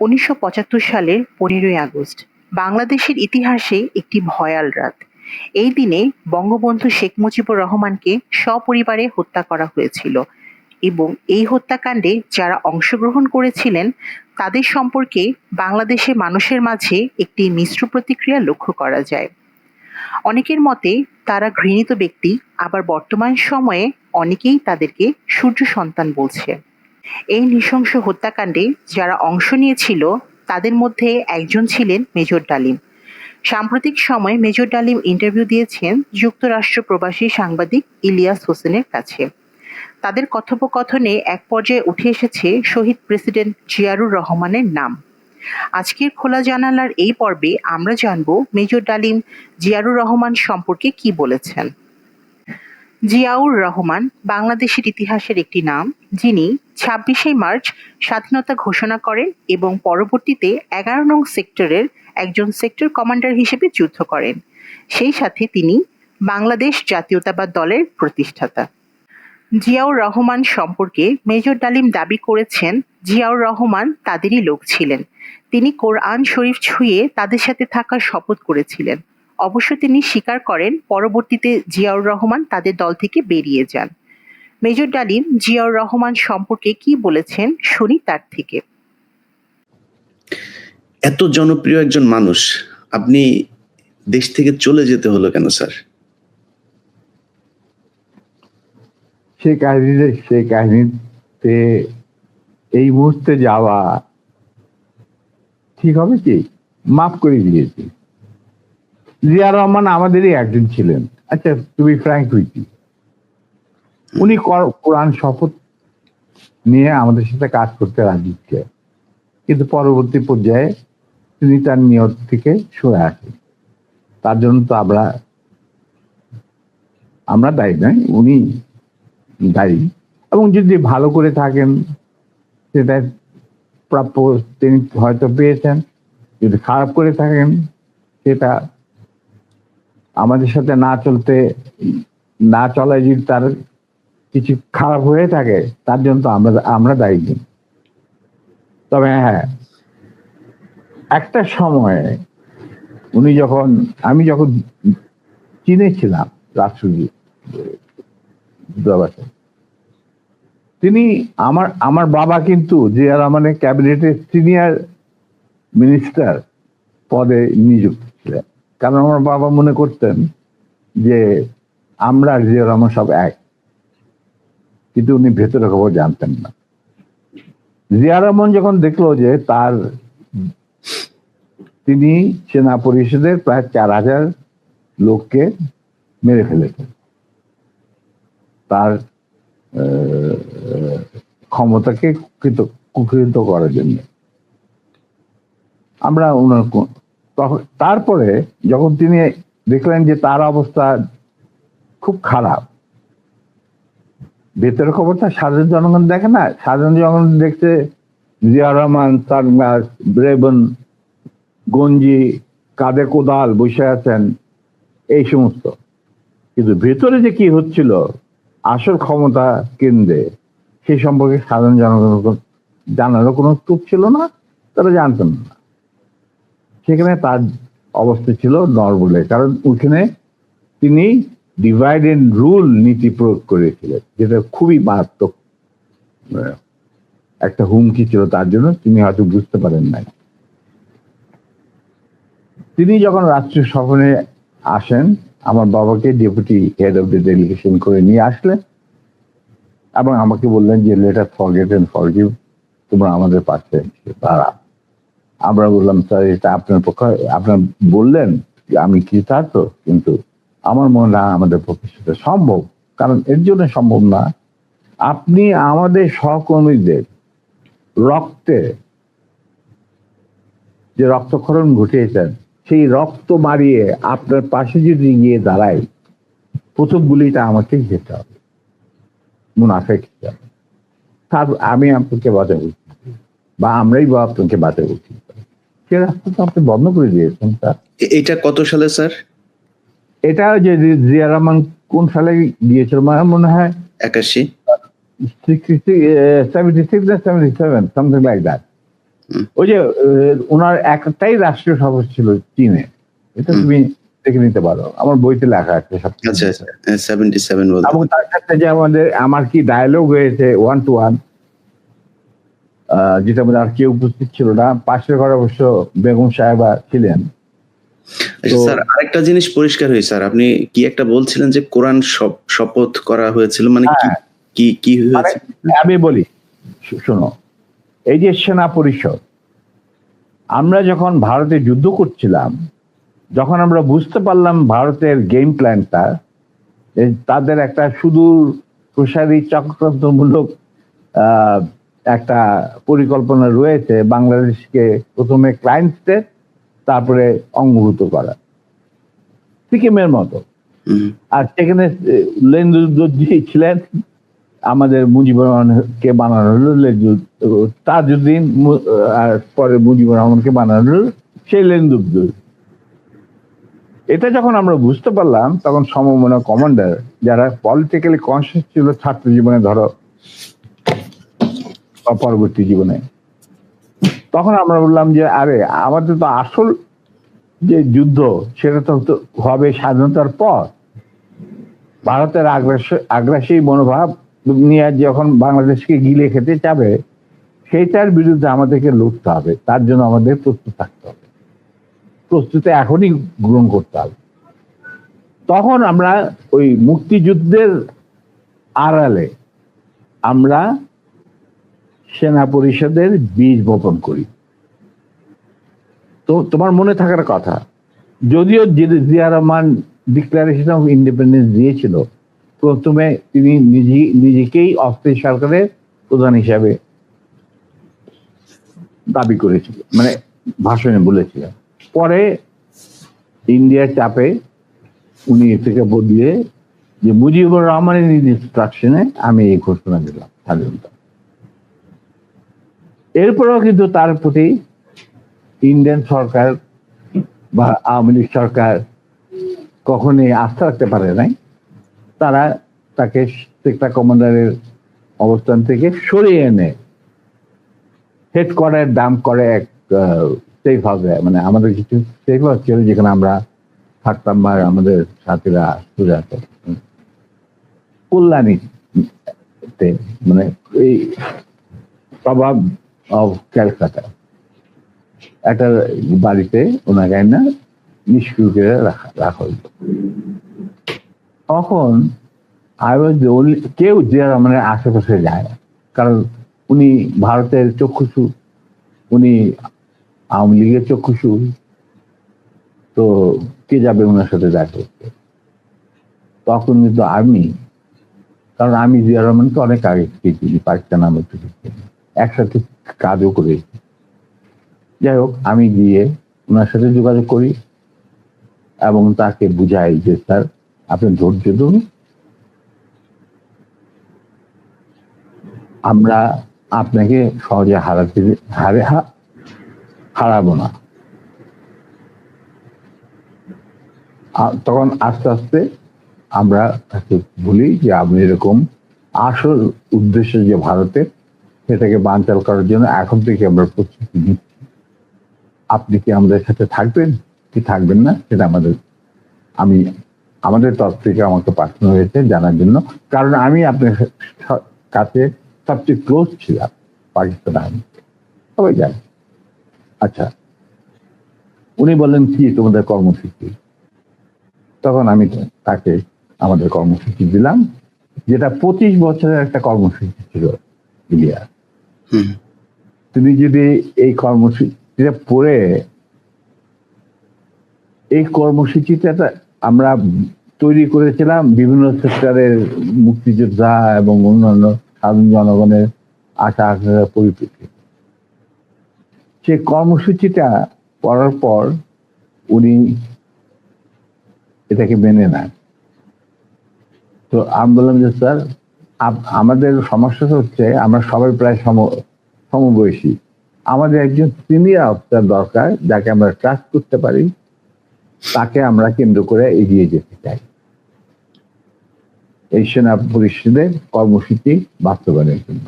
উনিশশো পঁচাত্তর সালের পনেরোই আগস্ট, বাংলাদেশের ইতিহাসে একটি ভয়াল রাত। এই দিনে বঙ্গবন্ধু শেখ মুজিবুর রহমানকে সপরিবারে হত্যা করা হয়েছিল এবং এই হত্যাকাণ্ডে যারা অংশগ্রহণ করেছিলেন, তাদের সম্পর্কে বাংলাদেশের মানুষের মাঝে একটি মিশ্র প্রতিক্রিয়া লক্ষ্য করা যায়। অনেকের মতে, তারা ঘৃণিত ব্যক্তি, আবার বর্তমান সময়ে অনেকেই তাদেরকে সূর্য সন্তান বলছে। এই নৃশংস হত্যাকাণ্ডে যারা অংশ নিয়েছিল, তাদের মধ্যে একজন ছিলেন মেজর ডালিম। সাম্প্রতিক সময়ে মেজর ডালিম ইন্টারভিউ দিয়েছেন যুক্তরাষ্ট্র প্রবাসী সাংবাদিক ইলিয়াস হোসেনের কাছে। তাদের কথোপকথনে এক পর্যায়ে উঠে এসেছে শহীদ প্রেসিডেন্ট জিয়ারুর রহমানের নাম। আজকের খোলা জানালার এই পর্বে আমরা জানব মেজর ডালিম জিয়ারুর রহমান সম্পর্কে কি বলেছেন। জিয়াউর রহমান বাংলাদেশের ইতিহাসের একটি নাম, যিনি ছাব্বিশে মার্চ স্বাধীনতা ঘোষণা করেন এবং পরবর্তীতে এগারো নং সেক্টরের একজন সেক্টর কমান্ডার হিসেবে যুদ্ধ করেন। সেই সাথে তিনি বাংলাদেশ জাতীয়তাবাদ দলের প্রতিষ্ঠাতা। জিয়াউর রহমান সম্পর্কে মেজর ডালিম দাবি করেছেন, জিয়াউর রহমান তাদেরই লোক ছিলেন। তিনি কোরআন শরীফ ছুঁয়ে তাদের সাথে থাকার শপথ করেছিলেন। অবশ্য তিনি স্বীকার করেন পরবর্তীতে জিয়াউর রহমান তাদের দল থেকে বেরিয়ে যান। মেজর ডালিম জিয়াউর রহমান সম্পর্কে কি বলেছেন শুনি তার থেকে। এত জনপ্রিয় একজন মানুষ আপনি দেশ থেকে চলে যেতে হলো কেন স্যার? সে কাহিনীতে সে কাহিনীতে এই মুহূর্তে যাওয়া ঠিক হবে কি? মাফ করে দিয়েছি। জিয়া রহমান আমাদেরই একজন ছিলেন। আচ্ছা তুমি ফ্র্যাঙ্ক উইথি উনি কর- কোরআন শপথ নিয়ে আমাদের সাথে কাজ করতে রাজি কিন্তু পরবর্তী পর্যায়ে তিনি তার নিয়ত থেকে সরে আসেন। তার জন্য তো আমরা আমরা দায়ী নয়, উনি দায়ী। এবং যদি ভালো করে থাকেন, সেটা প্রাপ্য, তিনি হয়তো পেয়েছেন। যদি খারাপ করে থাকেন, সেটা আমাদের সাথে না চলতে, না চলায় যদি তার কিছু খারাপ হয়ে থাকে, তার জন্য তো আমরা আমরা দায়ী। তবে হ্যাঁ একটা সময়ে উনি যখন, আমি যখন চীনে ছিলাম রাষ্ট্রদূত দূতাবাসে তিনি আমার আমার বাবা কিন্তু যে আর রহমানের ক্যাবিনেটের সিনিয়র মিনিস্টার পদে নিযুক্ত ছিলেন কারণ আমার বাবা মনে করতেন যে আমরা আর জিয়া রহমান সব এক। কিন্তু উনি ভেতরে খবর জানতেন না। জিয়া রহমান যখন দেখল যে তার তিনি সেনা পরিষদের প্রায় চার হাজার লোককে মেরে ফেলেছেন। তার ক্ষমতাকে কৃত কুকৃত করার জন্য। আমরা ওনার তখন তারপরে যখন তিনি দেখলেন যে তার অবস্থা খুব খারাপ ভেতরের খবরটা সাধারণ জনগণ দেখে না, সাধারণ জনগণ দেখতে জিয়া রহমান, সানগ্লাস, ব্রেবন, গঞ্জি কাঁধে কোদাল বসে আছেন, এই সমস্ত। কিন্তু ভেতরে যে কি হচ্ছিল, আসল ক্ষমতা কেন্দ্রে সেই সম্পর্কে সাধারণ জনগণ জানারও কোনো স্কোপ ছিল না, তারা জানতেন না। সেখানে তার অবস্থা ছিল নরবলে। কারণ ওখানে তিনি ডিভাইড এন্ড রুল নীতি প্রয়োগ করেছিলেন, যেটা খুবই মারাত্মক একটা হুমকি ছিল তার জন্য, তিনি হয়তো বুঝতে পারেন নাই। তিনি যখন রাষ্ট্রীয় সফরে আসেন, আমার বাবাকে deputy head of the delegation করে নিয়ে আসলেন এবং আমাকে বললেন যে লেটার ফরগেট এন্ড ফরগিভ তোমরা আমাদের পাশে তারা আমরা বললাম, স্যার, এটা আপনার পক্ষে আপনার বললেন, আমি কৃতার্থ, কিন্তু আমার মনে হয় আমাদের পক্ষে সেটা সম্ভব, কারণ এর জন্য সম্ভব না। আপনি আমাদের সহকর্মীদের রক্তে যে রক্তক্ষরণ ঘটিয়েছেন, সেই রক্ত মারিয়ে আপনার পাশে যদি গিয়ে দাঁড়াই, প্রথম গুলিটা আমাকেই খেতে হবে মুনাফে খেতে হবে। তার আমি আপনাকে বাঁচাবো, বা আমরাই বা আপনাকে বাঁচাবো। সে রাস্তা তো আপনি বন্ধ করে দিয়েছেন স্যার এটা কত সালে স্যার? এটা যে জিয়া রহমান কোন সালে গিয়েছিল? আমার মনে হয় একাশি। সেভেন্টি সিক্স না seventy seven something like that ওই যে ওনার একটাই রাষ্ট্রীয় সফর ছিল চীনে। এটা তুমি দেখে নিতে পারো। আমার বইতে লেখা আছে সব আচ্ছা আচ্ছা এবং তার সাথে যে আমাদের আমার কি ডায়ালগ হয়েছে ওয়ান টু ওয়ান যেটা আমাদের আর কেউ উপস্থিত ছিল না। পাশের ঘরে অবশ্য বেগম সাহেবা ছিলেন। আচ্ছা স্যার আরেকটা জিনিস পরিষ্কার হয়েছে স্যার। আপনি কি একটা বলছিলেন যে কোরআন শপথ করা হয়েছিল? মানে কি হ্যাঁ। কি কি মানে হয়েছে আমি বলি শোনো এই যে সেনা পরিষদ আমরা যখন ভারতে যুদ্ধ করছিলাম যখন আমরা বুঝতে পারলাম ভারতের গেম প্ল্যানটা তাদের একটা সুদূর প্রসারী চক্রান্তমূলক আহ, একটা পরিকল্পনা রয়েছে বাংলাদেশকে প্রথমে ক্লায়েন্ট স্টেট তারপরে অঙ্গভূত করা। সিকিমের মতো। আর সেখানে লেন্দুদ্দোজি ছিলেন আমাদের মুজিবুর রহমানকে বানানো হলো তাজউদ্দিন আর পরে মুজিবুর রহমানকে বানানো হলো সেই লেন্দুদ্দোজ এটা যখন আমরা বুঝতে পারলাম তখন সমমনা কমান্ডার যারা পলিটিক্যালি কনসিয়াস ছিল ছাত্র জীবনে ধরো পরবর্তী জীবনে। তখন আমরা বললাম যে, আরে, আমাদের তো আসল যে যুদ্ধ, সেটা তো হবে স্বাধীনতার পর। ভারতের আগ্রাসী মনোভাব নিয়ে যখন বাংলাদেশকে গিলে খেতে চাবে, সেইটার বিরুদ্ধে আমাদেরকে লড়তে হবে। তার জন্য আমাদের প্রস্তুত থাকতে হবে। প্রস্তুতি এখনই গ্রহণ করতে হবে। তখন আমরা ওই মুক্তিযুদ্ধের আড়ালে আমরা সেনা পরিষদের বীজ বপন করি। তো তোমার মনে থাকার কথা, যদিও Zia Rahman declaration of independence দিয়েছিল, প্রথমে তিনি নিজে, নিজেকেই অস্থায়ী সরকারের প্রধান হিসাবে দাবি করেছিল মানে ভাষণে বলেছিলেন। পরে ইন্ডিয়ার চাপে উনি থেকে বদলিয়ে যে মুজিবুর রহমানের ইনস্ট্রাকশনে আমি এই ঘোষণা দিলাম, স্বাধীনতা। এরপরেও কিন্তু তার প্রতি ইন্ডিয়ান সরকার বা আওয়ামী লীগ সরকার কখনই আস্থা রাখতে পারে নাই। তারা তাকে সেক্টর কমান্ডারের অবস্থান থেকে সরিয়ে এনে হেড কোয়ার্টার দাম করে এক সেফ হাউসে মানে আমাদের কিছু সেফ হাউস ছিল যেখানে আমরা থাকতাম বা আমাদের সাথীরা আসতো কল্যাণীতে মানে এই প্রভাব অফ ক্যালকাটা একটা বাড়িতে ওনাকে না নিষ্ক্রিয় করে রাখা হইল। তখন আই ওয়াজ কেউ যে মানে আশেপাশে যায়, কারণ উনি ভারতের চক্ষুষু উনি আওয়ামী লীগের চক্ষুষু তো কে যাবে ওনার সাথে দেখা করতে? তখন কিন্তু আমি, কারণ আমি জিয়া রহমানকে অনেক আগে চিনি পাকিস্তান আমার থেকে চিনি। একসাথে কাজও করেছি যাই হোক, আমি গিয়ে ওনার সাথে যোগাযোগ করি এবং তাকে বুঝাই যে, স্যার, আপনি ধৈর্য ধরুন। আমরা আপনাকে সহজে হারাতে, হারে হারাবো না। তখন আস্তে আস্তে আমরা তাকে বলি যে, আপনি এরকম আসল উদ্দেশ্য যে ভারতের সেটাকে বানচাল করার জন্য এখন থেকে আমরা প্রস্তুতি নিচ্ছি। আপনি কি আমাদের সাথে থাকবেন? কি থাকবেন না? সেটা আমাদের আমি আমাদের তরফ থেকে আমাকে পাঠানো হয়েছে জানার জন্য। কারণ আমি আপনার কাছে সবচেয়ে ক্লোজ ছিলাম পাকিস্তান আর্মি। সবাই জানে। আচ্ছা। উনি বললেন কি তোমাদের কর্মসূচি? তখন আমি তাকে আমাদের কর্মসূচি দিলাম যেটা পঁচিশ বছরের একটা কর্মসূচি ছিল হুম, তুমি যদি এই কর্মসূচিটা পড়ে, এই কর্মসূচিটা আমরা তৈরি করেছিলাম বিভিন্ন সেক্টরের মুক্তিযোদ্ধা এবং অন্যান্য সাধারণ জনগণের আশা আকাঙ্ক্ষার পরিপ্রেক্ষিতে। সে কর্মসূচিটা পড়ার পর উনি এটাকে মেনে নেন। তো আমি বললাম যে স্যার আমাদের সমস্যা হচ্ছে আমরা সবাই প্রায় সম, সমবয়সী। আমাদের একজন সিনিয়র অফিসার দরকার যাকে আমরা ট্রাস্ট করতে পারি, তাকে আমরা কেন্দ্র করে এগিয়ে যেতে চাই। এই সেনা পরিষদের কর্মসূচি বাস্তবায়নের জন্য।